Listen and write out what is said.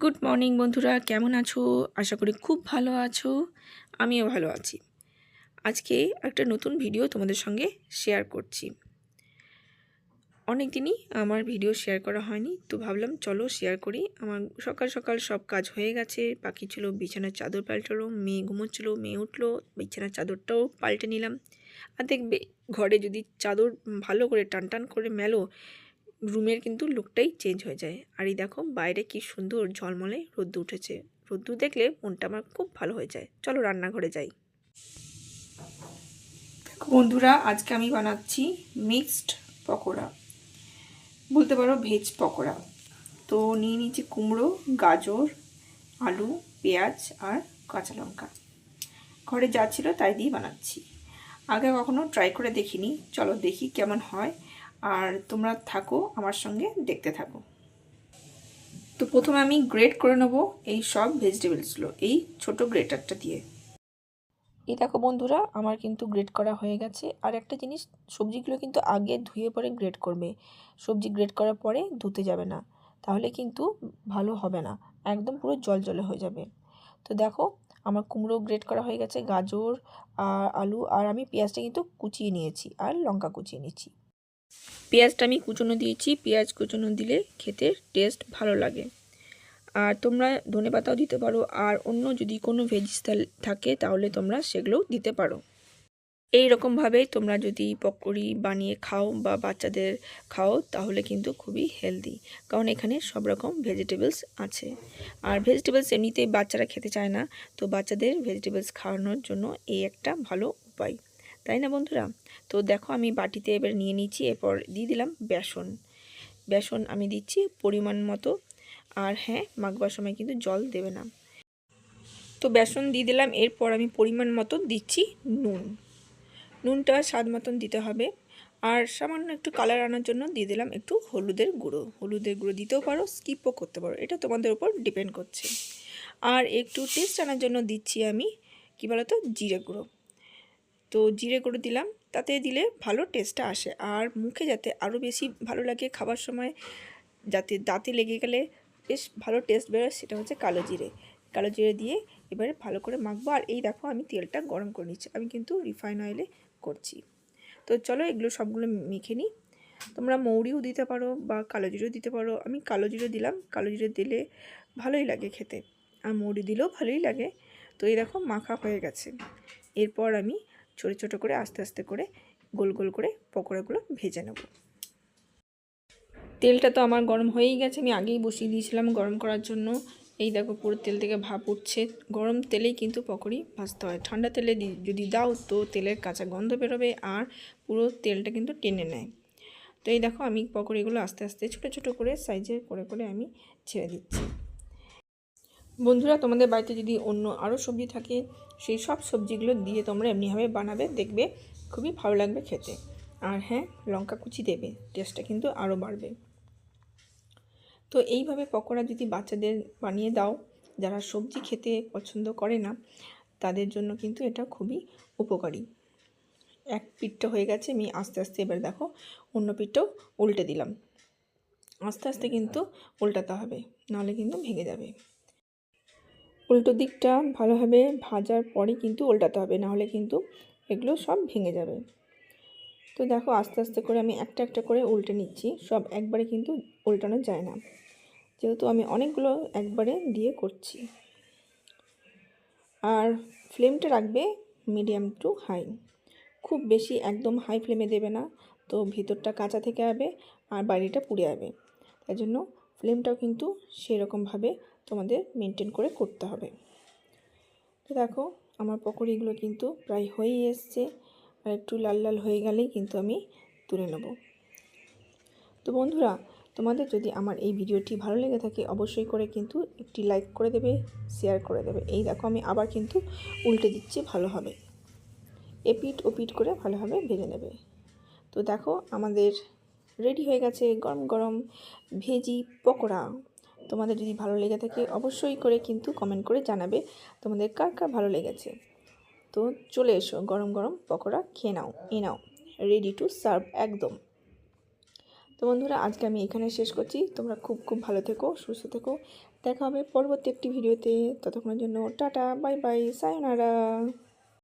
Good morning বন্ধুরা। কেমন আছো? আশা করি খুব ভালো আছো। আমিও ভালো আছি। আজকে একটা নতুন ভিডিও তোমাদের সঙ্গে শেয়ার করছি। অনেক দিনই আমার ভিডিও শেয়ার করা হয়নি, তো ভাবলাম চলো শেয়ার করি। আমার সকাল সকাল সব কাজ হয়ে গেছে। বাকি ছিল বিছানার চাদর পাল্টালো, মেয়ে ঘুমোচ্ছিলো, মেয়ে উঠল, বিছানার চাদরটাও পাল্টে নিলাম। আর দেখবে, ঘরে যদি চাদর ভালো করে টান টান করে মেলো রুমের কিন্তু লুকটাই চেঞ্জ হয়ে যায়। আর এই দেখো, বাইরে কি সুন্দর ঝলমলে রোদ্দু উঠেছে। রোদ্দু দেখলে মনটা আমার খুব ভালো হয়ে যায়। চলো রান্নাঘরে যাই। বন্ধুরা, আজকে আমি বানাচ্ছি মিক্সড পকোড়া। বলতে পারো ভেজ পকোড়া। তো নিয়ে নিচ্ছি কুমড়ো, গাজর, আলু, পেঁয়াজ আর কাঁচা লঙ্কা। ঘরে যা ছিল তাই দিয়ে বানাচ্ছি। আগে কখনো ট্রাই করে দেখিনি। চলো দেখি কেমন হয়। আর তোমরা থাকো আমার সঙ্গে, দেখতে থাকো। তো প্রথমে আমি গ্রেট করে নেব এই সব ভেজিটেবলসগুলো এই ছোট গ্রেটারটা দিয়ে। এই দেখো বন্ধুরা, আমার কিন্তু গ্রেট করা হয়ে গেছে। আর একটা জিনিস, সবজিগুলো কিন্তু আগে ধুয়ে পরে গ্রেট করবে। সবজি গ্রেট করার পরে ধুতে যাবে না। তাহলে কিন্তু ভালো হবে না। একদম পুরো জল জলে হয়ে যাবে। তো দেখো, আমার কুমড়ো গ্রেট করা হয়ে গেছে, গাজর আর আলু, আর আমি পেঁয়াজটা কিন্তু কুচিয়ে নিয়েছি, আর লঙ্কা কুচিয়ে নিয়েছি। পেঁয়াজটা আমি কুচনো দিয়েছি, পেঁয়াজ কুচনো দিলে খেতে টেস্ট ভালো লাগে। আর তোমরা ধনে পাতাও দিতে পারো, আর অন্য যদি কোনো ভেজিস্টাল থাকে তাহলে তোমরা সেগুলোও দিতে পারো। এই রকমভাবে তোমরা যদি পকোড়ি বানিয়ে খাও বা বাচ্চাদের খাও তাহলে কিন্তু খুবই হেলদি কারণ এখানে সব রকম ভেজিটেবলস আছে। আর ভেজিটেবলস এমনিতেই বাচ্চারা খেতে চায় না, তো বাচ্চাদের ভেজিটেবলস খাওয়ানোর জন্য এই একটা ভালো উপায়। তাই না বন্ধুরা? তো দেখো আমি বাটিতে এবার নিয়ে নিচ্ছি এরপর দিয়ে দিলাম বেসন। বেসন আমি দিচ্ছি পরিমাণ মতো, আর হ্যাঁ মাখবার সময় কিন্তু জল দেবে না। তো বেসন দিয়ে দিলাম, এরপর আমি পরিমাণ মতো দিচ্ছি নুন। নুনটা স্বাদ মতন দিতে হবে, আর সামান্য একটু কালার আনার জন্য দিয়ে দিলাম একটু হলুদের গুঁড়ো। হলুদের গুঁড়ো দিতেও পারো স্কিপও করতে পারো, এটা তোমাদের উপর ডিপেন্ড করছে। আর একটু টেস্ট আনার জন্য দিচ্ছি আমি, কী বলতো, জিরে গুঁড়ো। তো জিরে করে দিলাম। তাতে দিলে ভালো টেস্টটা আসে। আর মুখে যাতে আরও বেশি ভালো লাগে খাবার সময়, যাতে দাঁতে লেগে গেলে বেশ ভালো টেস্ট বেরোয়, সেটা হচ্ছে কালো জিরে। কালো জিরে দিয়ে এবারে ভালো করে মাখবো। আর এই দেখো আমি তেলটা গরম করে নিচ্ছি। আমি কিন্তু রিফাইন অয়েলে করছি। তো চলো এগুলো সবগুলো মেখে নিই। তোমরা মৌরিও দিতে পারো বা কালো জিরেও দিতে পারো। আমি কালো জিরে দিলাম। কালো জিরে দিলে ভালোই লাগে খেতে। আর মৌরি দিলেও ভালোই লাগে। তো এই দেখো মাখা হয়ে গেছে। এরপর আমি ছোটো ছোটো করে, আস্তে আস্তে করে, গোল গোল করে পকোড়াগুলো ভেজে নেব। তেলটা তো আমার গরম হয়েই গেছে, আমি আগেই বসিয়ে দিয়েছিলাম গরম করার জন্য। এই দেখো পুরো তেল থেকে ভাপ উঠছে। গরম তেলেই কিন্তু পকোড়ি ভাজতে হয়। ঠান্ডা তেলে যদি দাও তো তেলের কাঁচা গন্ধ বেরোবে আর পুরো তেলটা কিন্তু টেনে নেয়। তো এই দেখো আমি পকোড়িগুলো আস্তে আস্তে ছোটো ছোটো করে, সাইজে করে করে আমি ছেড়ে দিচ্ছি। বন্ধুরা, তোমাদের বাড়িতে যদি অন্য আরও সবজি থাকে, সেই সব সবজিগুলো দিয়ে তোমরা এমনিভাবে বানাবে, দেখবে খুবই ভালো লাগবে খেতে। আর হ্যাঁ লঙ্কা কুচি দেবে টেস্টটা কিন্তু আরও বাড়বে। তো এইভাবে পকোড়া যদি বাচ্চাদের বানিয়ে দাও, যারা সবজি খেতে পছন্দ করে না, তাদের জন্য কিন্তু এটা খুবই উপকারী। এক পিঠটা হয়ে গেছে, আমি আস্তে আস্তে এবার দেখো, অন্য পিঠটাও উল্টে দিলাম। আস্তে আস্তে কিন্তু উল্টাতে হবে, নাহলে কিন্তু ভেঙে যাবে। উল্টো দিকটা ভালোভাবে ভাজার পরে কিন্তু উল্টাতে হবে, নাহলে কিন্তু এগুলো সব ভেঙে যাবে। তো দেখো আস্তে আস্তে করে আমি একটা একটা করে উল্টে নিচ্ছি, সব একবারে কিন্তু উল্টানো যায় না। যেহেতু আমি অনেকগুলো একবারে দিয়ে করছি। আর ফ্লেমটা রাখবে মিডিয়াম টু হাই। খুব বেশি একদম হাই ফ্লেমে দেবে না, তো ভিতরটা কাঁচা থেকে যাবে আর বাইরেটা পুড়ে যাবে তাই জন্য ফ্লেমটাও কিন্তু সেরকমভাবে তোমাদের মেনটেন করে করতে হবে। তো দেখো, আমার পকোড়িগুলো কিন্তু প্রায় হয়েই এসছে। আর একটু লাল লাল হয়ে গেলেই কিন্তু আমি তুলে নেব। তো বন্ধুরা, তোমাদের যদি আমার এই ভিডিওটি ভালো লেগে থাকে, অবশ্যই করে কিন্তু একটি লাইক করে দেবে শেয়ার করে দেবে। এই দেখো, আমি আবার কিন্তু উল্টে দিচ্ছি ভালোভাবে এপিট ওপিট করে ভালোভাবে ভেজে নেবে। তো দেখো, আমাদের রেডি হয়ে গেছে গরম গরম ভেজি পকোড়া। তোমাদের যদি ভালো লেগে থাকে অবশ্যই করে কিন্তু কমেন্ট করে জানাবে তোমাদের কার কার ভালো লেগেছে। তো চলে এসো, গরম গরম পকোড়া খেয়ে নাও এ নাও রেডি টু সার্ভ একদম। তো বন্ধুরা, আজকে আমি এখানে শেষ করছি। তোমরা খুব খুব ভালো থেকো, সুস্থ থেকো। দেখা হবে পরবর্তী একটি ভিডিওতে ততক্ষণের জন্য টাটা বাই বাই সায়নারা